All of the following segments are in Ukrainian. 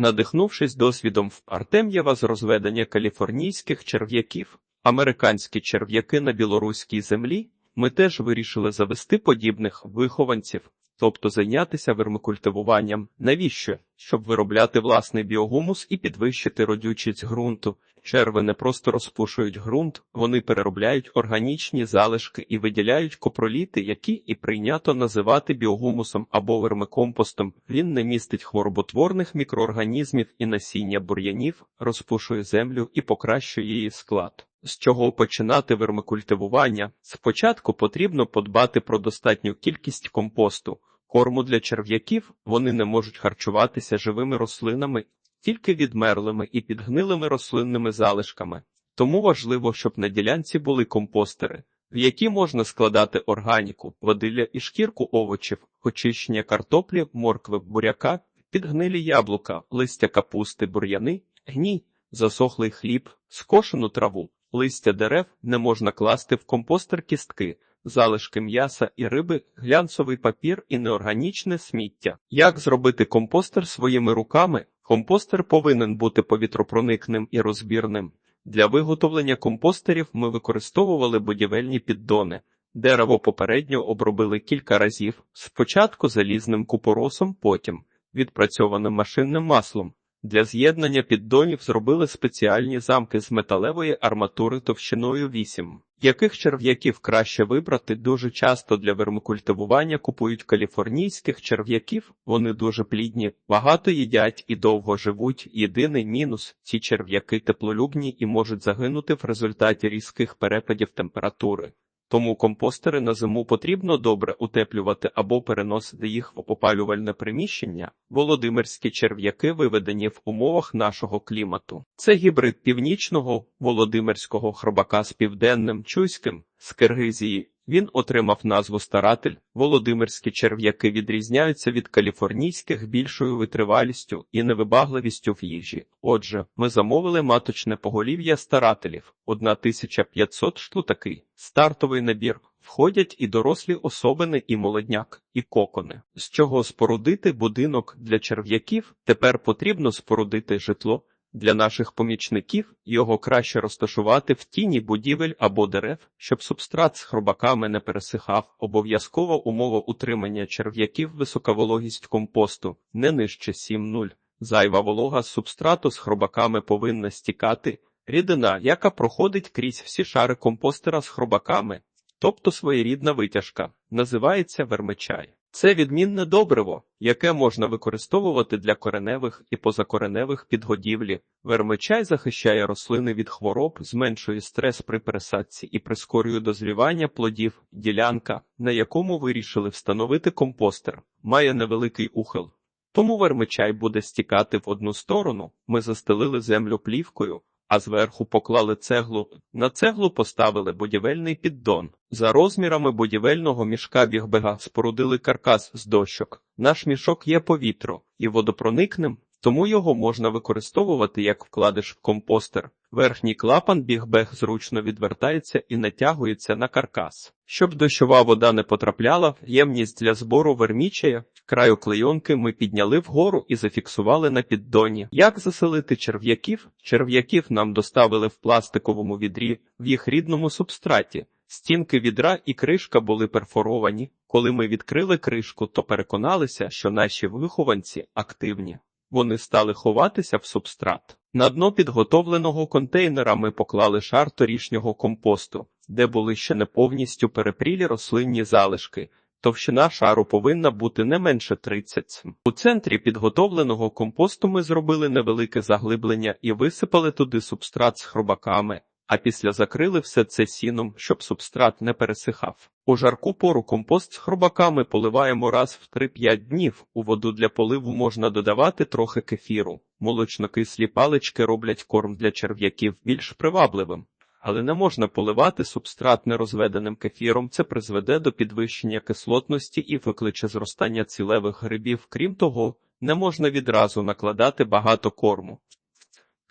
Надихнувшись досвідом в Артем'єва з розведення каліфорнійських черв'яків, американські черв'яки на білоруській землі, ми теж вирішили завести подібних вихованців, тобто зайнятися вермикультивуванням. Навіщо? Щоб виробляти власний біогумус і підвищити родючість ґрунту. Черви не просто розпушують ґрунт, вони переробляють органічні залишки і виділяють копроліти, які і прийнято називати біогумусом або вермикомпостом. Він не містить хвороботворних мікроорганізмів і насіння бур'янів, розпушує землю і покращує її склад. З чого починати вермикультивування? Спочатку потрібно подбати про достатню кількість компосту. Корму для черв'яків вони не можуть харчуватися живими рослинами, тільки відмерлими і підгнилими рослинними залишками. Тому важливо, щоб на ділянці були компостери, в які можна складати органіку, водилля і шкірку овочів, очищення картоплі, моркви, буряка, підгнилі яблука, листя капусти, бур'яни, гній, засохлий хліб, скошену траву. Листя дерев не можна класти в компостер кістки, залишки м'яса і риби, глянцевий папір і неорганічне сміття. Як зробити компостер своїми руками? Компостер повинен бути повітропроникним і розбірним. Для виготовлення компостерів ми використовували будівельні піддони. Дерево попередньо обробили кілька разів, спочатку залізним купоросом, потім відпрацьованим машинним маслом. Для з'єднання піддонів зробили спеціальні замки з металевої арматури товщиною 8. Яких черв'яків краще вибрати дуже часто для вермикультивування купують каліфорнійських черв'яків, вони дуже плідні, багато їдять і довго живуть. Єдиний мінус ці черв'яки теплолюбні і можуть загинути в результаті різких перепадів температури. Тому компостери на зиму потрібно добре утеплювати або переносити їх в опалювальне приміщення. Володимирські черв'яки виведені в умовах нашого клімату. Це гібрид північного володимирського хробака з південним чуйським з Киргизії. Він отримав назву старатель. Володимирські черв'яки відрізняються від каліфорнійських більшою витривалістю і невибагливістю в їжі. Отже, ми замовили маточне поголів'я старателів 1500 штутаки. Стартовий набір. Входять і дорослі особини, і молодняк, і кокони. З чого спорудити будинок для черв'яків? Тепер потрібно спорудити житло. Для наших помічників його краще розташувати в тіні будівель або дерев, щоб субстрат з хробаками не пересихав. Обов'язкова умова утримання черв'яків висока вологість компосту не нижче 7,0. Зайва волога з субстрату з хробаками повинна стікати. Рідина, яка проходить крізь всі шари компостера з хробаками, тобто своєрідна витяжка, називається вермичай. Це відмінне добриво, яке можна використовувати для кореневих і позакореневих підгодівлі. Вермичай захищає рослини від хвороб, зменшує стрес при пересадці і прискорює дозрівання плодів. Ділянка, на якому вирішили встановити компостер, має невеликий ухил. Тому вермичай буде стікати в одну сторону. Ми застелили землю плівкою, а зверху поклали цеглу. На цеглу поставили будівельний піддон. За розмірами будівельного мішка бігбега спорудили каркас з дощок. Наш мішок є повітро і водопроникним, тому його можна використовувати як вкладиш в компостер. Верхній клапан бігбег зручно відвертається і натягується на каркас. Щоб дощова вода не потрапляла, ємність для збору вермічая, краю клейонки ми підняли вгору і зафіксували на піддоні. Як заселити черв'яків? Черв'яків нам доставили в пластиковому відрі в їх рідному субстраті. Стінки відра і кришка були перфоровані. Коли ми відкрили кришку, то переконалися, що наші вихованці активні. Вони стали ховатися в субстрат. На дно підготовленого контейнера ми поклали шар торішнього компосту, де були ще не повністю перепрілі рослинні залишки. Товщина шару повинна бути не менше 30 см. У центрі підготовленого компосту ми зробили невелике заглиблення і висипали туди субстрат з хробаками, а після закрили все це сіном, щоб субстрат не пересихав. У жарку пору компост з хробаками поливаємо раз в 3-5 днів. У воду для поливу можна додавати трохи кефіру. Молочнокислі палички роблять корм для черв'яків більш привабливим. Але не можна поливати субстрат нерозведеним кефіром, це призведе до підвищення кислотності і викличе зростання цілевих грибів. Крім того, не можна відразу накладати багато корму.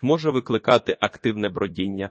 Може викликати активне бродіння.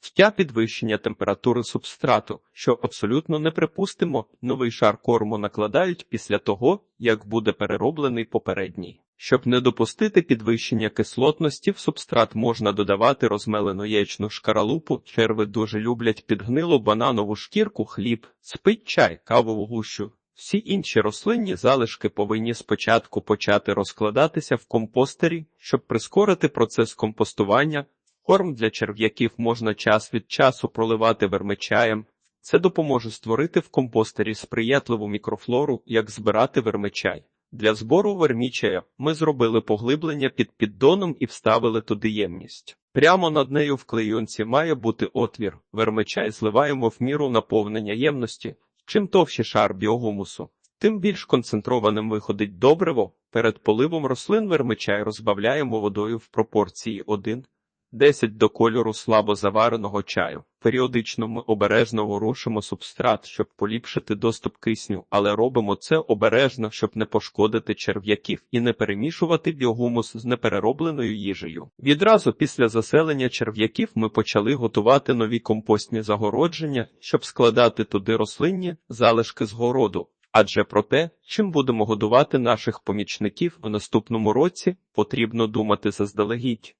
Втя підвищення температури субстрату, що абсолютно неприпустимо, новий шар корму накладають після того, як буде перероблений попередній. Щоб не допустити підвищення кислотності, в субстрат можна додавати розмелену яєчну шкаралупу, черви дуже люблять підгнилу бананову шкірку, хліб, спить чай, кавову гущу. Всі інші рослинні залишки повинні спочатку почати розкладатися в компостері, щоб прискорити процес компостування. Корм для черв'яків можна час від часу проливати вермичаєм. Це допоможе створити в компостері сприятливу мікрофлору, як збирати вермичай. Для збору вермічая ми зробили поглиблення під піддоном і вставили туди ємність. Прямо над нею в клейонці має бути отвір. Вермичай зливаємо в міру наповнення ємності. Чим товщий шар біогумусу, тим більш концентрованим виходить добриво. Перед поливом рослин вермичай розбавляємо водою в пропорції 1 10 до кольору слабо завареного чаю. Періодично ми обережно ворушимо субстрат, щоб поліпшити доступ кисню, але робимо це обережно, щоб не пошкодити черв'яків і не перемішувати біогумус з непереробленою їжею. Відразу після заселення черв'яків ми почали готувати нові компостні загородження, щоб складати туди рослинні залишки з городу. Адже про те, чим будемо годувати наших помічників у наступному році, потрібно думати заздалегідь.